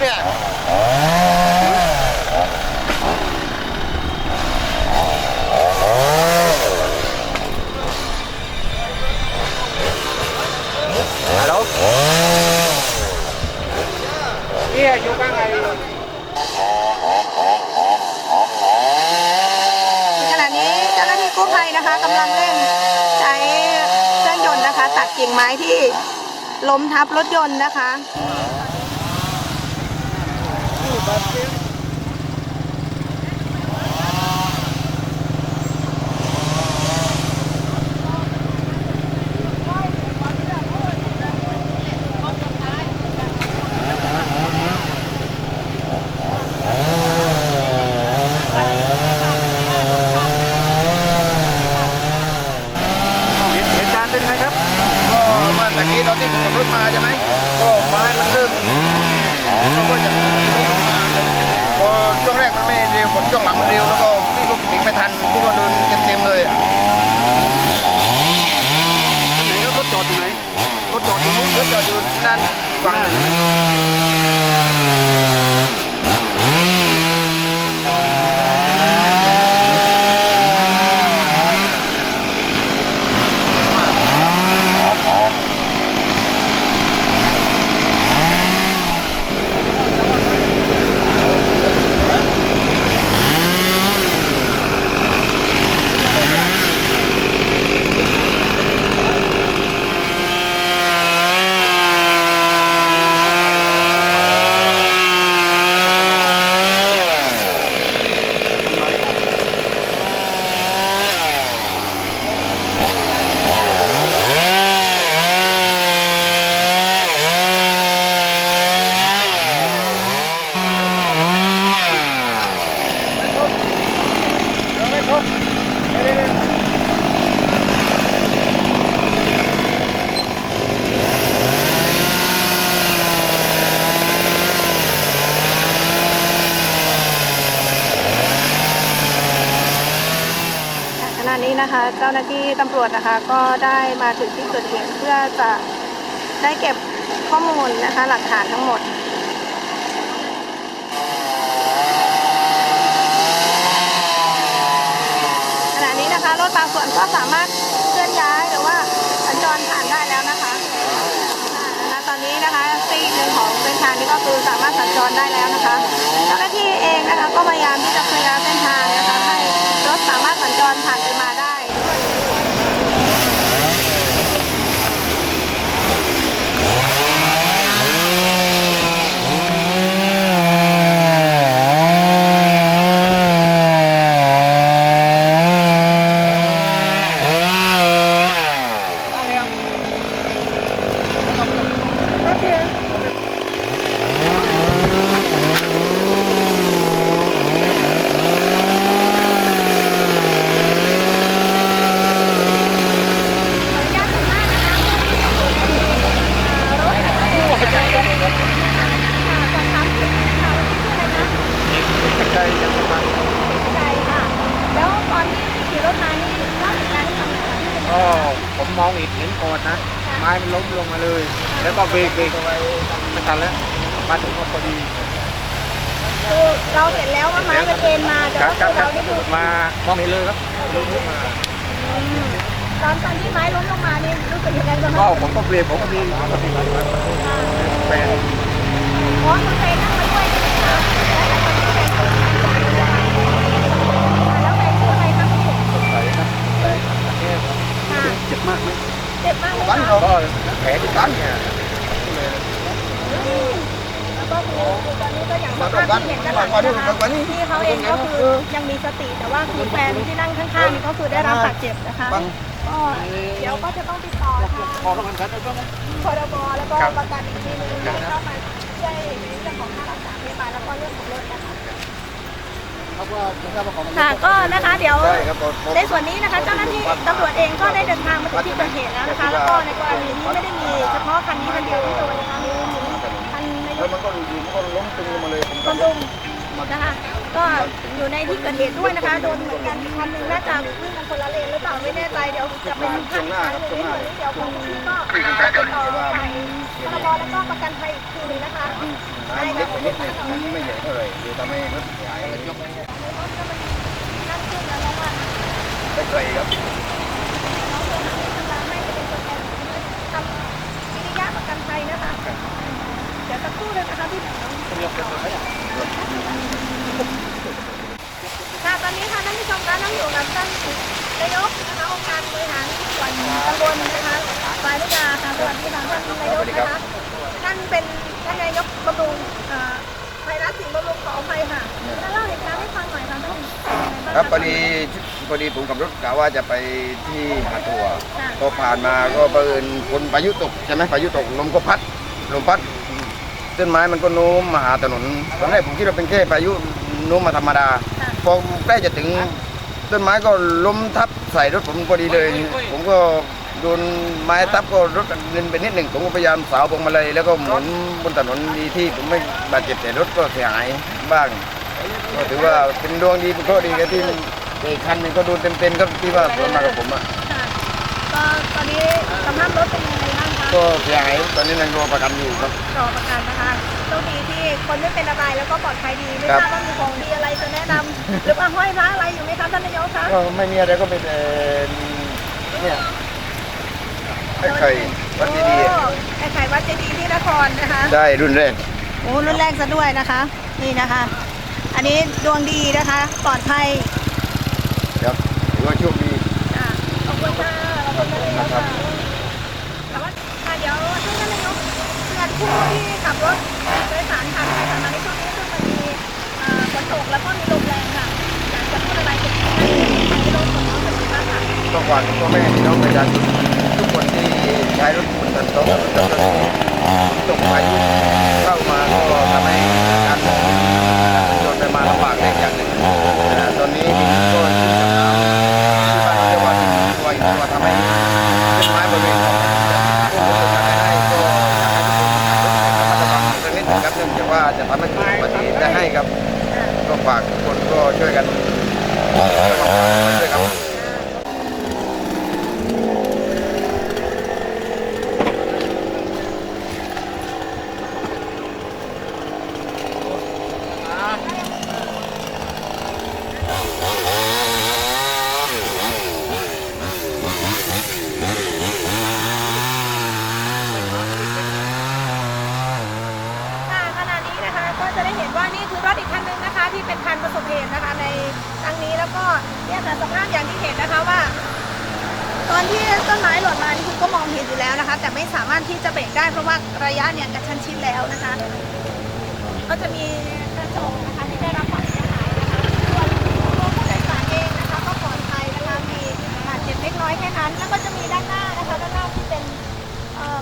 เนี่ยฮัลโหลเนี่ยอยู่ข้างในขณะนี้เจ้าหน้าที่กู้ภัยนะคะกำลังเร่งใช้เครื่องยนต์นะคะ ตัดกิ่งไม้ที่ล้มทับรถยนต์นะคะ เหตุการณ์เป็นไงครับ ก็เมื่อตะกี้ตอนที่ผมขับรถมาใช่ไหมก็ไม้มันเริ่มเขาก็จะ พอช่วงแรกมันไม่เร็วผลช่วงหลังมันเร็วแล้วก็พี่ลูกหนีไม่ทันพวกเราโดนเต็มๆเลยอะไหนแล้วรถจอดอยู่ไหนรถจอดอยู่นู้นรถจอดอยู่ด้านฝั่งหนึ่ง ขณะ นะคะ เจ้าหน้าที่ตำรวจนะคะ ก็ได้มาถึงที่เกิดเหตุเพื่อจะได้เก็บข้อมูลนะคะ หลักฐานทั้งหมดขณะนี้นะคะรถบางส่วนก็สามารถเคลื่อนย้ายหรือว่าสัญจรผ่านได้แล้วนะคะนะคะ ตอนนี้นะคะซีกหนึ่งของเส้นทางนี้ก็คือสามารถสัญจรได้แล้วนะคะ เจ้าหน้าที่เองนะคะก็พยายามที่จะเคลียร์เส้นทางนะคะ ให้รถสามารถสัญจรผ่านไปมาได้ ใจยังประมาณ ใจค่ะ แล้วตอนที่ขี่รถมานี่เล่าเหตุการณ์ให้ฟังหน่อยค่ะที่เป็นยังไง ก็ผ มมองอีกเห็นก่อนนะ ไม้มันล้มลงมาเลย แล้วก็เบรกเบรกเอาไว้ไม่ทันแล้ว มาถึงก็พอดีคือเราเห็นแล้วว่าไม้กระเด็นมาแต่ครับว่าครับคือครัเราบได้ดูมามองเห็นเลยครับล้มลงมาตอนตอนที่ไม้ล้มลงมานี่รู้สึกยังไงบ้างก็คะผมก็เบรกผมก็มีปฏิบัติแฟนอ๋อคุณเฟนนั่งมาด้วยใช่ไหมคะแล้วตอนที่เฟนตกมาแล้วเฟนชื่ออะไรคะพี่ ใส่ครับใส่ประเทศ ค่ะ เจ็ บมากไหมเจ็บมากไหมกันคะเราก็แผลที่กันเนี่ยแล้วก็คือคือตอนนี้ก็อย่างภาพที่เห็นด้านหลังนะคะพี่เขาเองก็คือยังมีสติแต่ว่าคือแฟนที่นั่งข้างๆนี่ก็คือได้รับบาดเจ็บนะคะก็เดี๋ยวก็จะต้องติดต่อทางพอแล้วกันครับแล้วก็พรบแล้วก็ประกันอีกทีนึงที่เข้ามาช่วยในเรื่องของค่ารักษาพยาบาลแล้วก็เรื่องของรถนะคะ ครับว่าไม่ทราบว่าของค่ะก็นะคะเดี๋ยวใช่ครับผม ในส่วนนี้นะคะ เจ้าหน้าที่ตำรวจเองก็ได้เดินทางมาถึงที่เกิดเหตุแล้วนะคะ แล้วก็ในกรณีนี้ไม่ได้มีเฉพาะคันนี้คันเดียวที่โดนนะคะมีมีคันนายแล้วกมันก็อยู่ๆมันก็ล้มตึงลงมาเลยผมคนดุมนะคะ ก็อยู่ในที่เกิดเหตุด้วยนะคะโดนเหมือนกันคันหนึ่งน่าจะวิ่งกันคนละเลนหรือเปล่าไม่แน่ใจเดี๋ยวจะเป็นภาพอีกครั้งหนึงในส่วนนี้เดี๋ยวของที่ก็จะติดต่อไป พรบแล้วก็ประกันภัยอีกทีหนึงนะคะน้ำเล็กไปนิดหนึงมันไม่ใหญ่เท่าไหร่เดี๋ยวทำให้รถเสียหายยกนั่งขึ้นแล้วว่าไปไกลครับน้องตัวหาที่ทำร้านให้จะเป็นตัวแทนทำวิริยะประกันภัยนะคะ เดี๋ยวสักครู่เลยนะคะพี่น้องค่ะตอนนี้ค่ะท่านผู้ชมคะนั่งอยู่กับท่านนายกนะคะองค์การบริหารส่วนตำบลนะคะ ปลายพระยาค่ะสวัสดีค่ะท่านนายกนะคะท่านเป็นท่านนายกบำรุงเอ่อไฟรัสสิงห์บำรุงขออภัยค่ะท่านเล่าเหตุการณ์ให้ฟังหน่อยค่ะท่านเป็นยังไงางครับพอดีพอดีผมขับรถกะว่าจะไปที่หาดทัวค่ะพอผ่านมาก็บังเอิญฝนพายุตกใช่ไหมพายุตกลมก็พัดลมพัดต้นไม้มันก็โน้มมาหาถนนตอนแรกผมคิดว่าเป็นแค่พายุโน้มมาธรรมดาค่ะพอใกล้จะถึงต้นไม้ก็ล้มทับใส่รถผมพอดีเลย ผมก็ โดนไม้ทับก็รถกระเด็นไปนิดหนึ่งผมก็พยายามสาวพวงมาลัยแล้วก็หมุนบนถนนดีที่ผมไม่บาดเจ็บแต่รถก็เสียหายบ้างก็ถือว่าเป็นดวงดีเป็นเคราะห์ดีครับที่อีกคันหนึงก็โดนเต็มๆครับที่ว่าสวนมากับผมอะค่ะก็ตอนนี้สภาพรถเป็นยังไงบ้างคะก็เสียหายตอนนี้ยังรอประกันอยู่ครับรอประกันนะคะโชคดีที่คนไม่เป็นอะไรแล้วก็ปลอดภัยดีไม่ครับทราบว่ามีของดีอะไรจะแนะนำหรือว่าห้อยพระอะไรอยู่ไหมคะท่านนายกคะก็ไม่มีอะไรก็เป็นแต่เนี่ย ไอ้ไข่วัดดีโอ้ไอ้ไข่วัดเจดีย์ที่นครนะคะๆได้รุ่นแรกโอ้รุ่นแรกซะด้วยนะคะ นี่นะคะ อันนี้ดวงดีนะคะ ปลอดภัยครับถือว่าโชคดีอะขอบคุณค่ะขอบคุณท่านนายกค่ะแต่ว่าค่ะเดี๋ยวท่านนายกเตือนผู้ที่ขับรถโดยสารผ่านไปผ่านมาในช่วงนี้ซึ่งมันมีเอ่อฝนตกแล้วก็มีลมแรงค่ะอยากจะพูดอะไรกับท่านนายกของน้องเป็นบ้างค่ะก็ฝากพ่อแม่พี่น้องประชาชนทุกคนที่ใช้รถบนถนนต้องต้องตกพายุเข้ามาก็ทำให้การมองโดนไปมาลำบากในอย่างหนึ่งตอนนี้ดินก็ชุ่มกับน้ำที่บ้านเรียว่าตัวอีกตัวทำให้ต้นไม้บริเวณคนจะไม่ได้ก็อยากให้ทุกคนระมัดระวังสักนิดหนึงครับเนื่องจากว่าจะทำให้เกิดอุบัติเหตุได้ให้ครับก็ฝากทุกคนก็ช่วยกันช่วยครับ ค่ะขณะนี้นะคะก็จะได้เห็นว่านี่คือรถอีกคันหนึงนะคะ ที่เป็นคันประสบเหตุนะคะ ในครั้งนี้แล้วก็ เนี่ยค่ะสภาพอย่างที่เห็นนะคะว่า ตอนที่ต้นไม้หล่นมานี่คุณก็มองเห็นอยู่แล้วนะคะ แต่ไม่สามารถที่จะเบรกได้เพราะว่าระยะเนี่ยกระชั้นชิดแล้วนะคะ ก็จะมีกระจกนะคะที่ได้รับความเสียหายนะคะส่วนตัวผู้โดยสารเองนะคะ ก็ปลอดภัยนะคะมีบาดเจ็บเล็กน้อยแค่นั้นแล้วก็จะมีด้านหน้านะคะด้านหน้าที่เป็น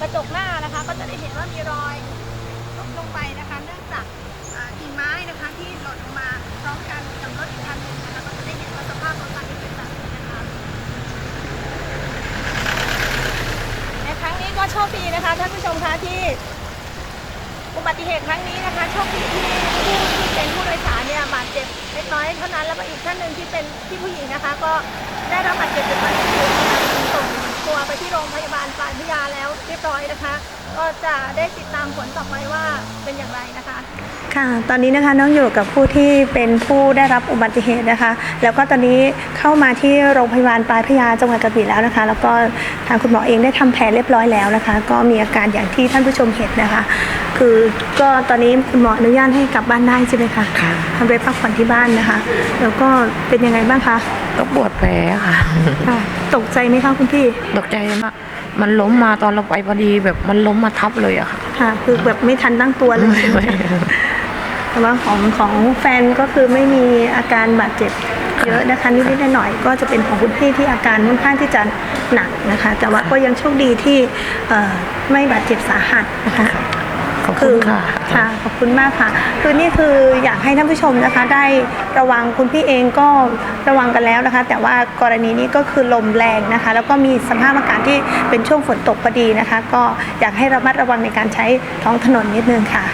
กระจกหน้านะคะ ก็จะได้เห็นว่ามีรอยลดลงไปนะคะ เนื่องจากกิ่งไม้นะคะที่หล่นลงมาพร้อมกันกับรถอีกคันหนึ่ง สภาพรถคันนี้เป็นแบบนี้นะคะในครั้งนี้ก็โชคดีนะคะท่านผู้ชมคะที่อุบัติเหตุครั้งนี้นะคะโชคดีที่ผู้ที่เป็นผู้โดยสารเนี่ยบาดเจ็บเล็กน้อยเท่านั้นแล้วก็อีกท่านหนึ่งที่เป็นที่ผู้หญิงนะคะ ก็ได้รับบาดเจ็บเป็นบาดเจ็บนะคะส่งตัวไปที่โรงพยาบาลปายพระยาแล้วเรียบร้อยนะคะ ก็จะได้ติดตามผลต่อไปว่าเป็นอย่างไรนะคะ ค่ะ ตอนนี้นะคะน้องอยู่กับผู้ที่เป็นผู้ได้รับอุบัติเหตุนะคะ แล้วก็ตอนนี้เข้ามาที่โรงพยาบาลปลายพระยาจังหวัดกระบี่แล้วนะคะ แล้วก็ทางคุณหมอเองได้ทำแผลเรียบร้อยแล้วนะคะ ก็มีอาการอย่างที่ท่านผู้ชมเห็นนะคะ คือก็ตอนนี้คุณหมออนุญาตให้กลับบ้านได้ใช่ไหมคะค่ะทำไปพักผ่อนที่บ้านนะคะ แล้วก็เป็นยังไงบ้างคะก็ปวดแผลค่ะค่ะ ตกใจไหมคะคุณพี่ตกใจมากมันล้มมาตอนเราไปพอดีแบบมันล้มมาทับเลยอะค่ะ ค่ะ คือแบบไม่ทันตั้งตัวเลยใช่ไหมไม่คะ แต่ว่าของของแฟนก็คือไม่มีอาการบาดเจ็บเยอะนะคะนิดๆหน่อยๆก็จะเป็นของคุณพี่ที่อาการค่อนข้างที่จะหนักนะคะ แต่ว่าก็ยังโชคดีที่เอ่อไม่บาดเจ็บสาหัสนะคะขอบคุณค่ะค่ะขอบคุณมากค่ะ คือนี่คืออยากให้ท่านผู้ชมนะคะ ได้ระวังคุณพี่เองก็ระวังกันแล้วนะคะ แต่ว่ากรณีนี้ก็คือลมแรงนะคะ แล้วก็มีสภาพอากาศที่เป็นช่วงฝนตกพอดีนะคะ ก็อยากให้ระมัดระวังในการใช้ท้องถนนนิดนึงค่ะ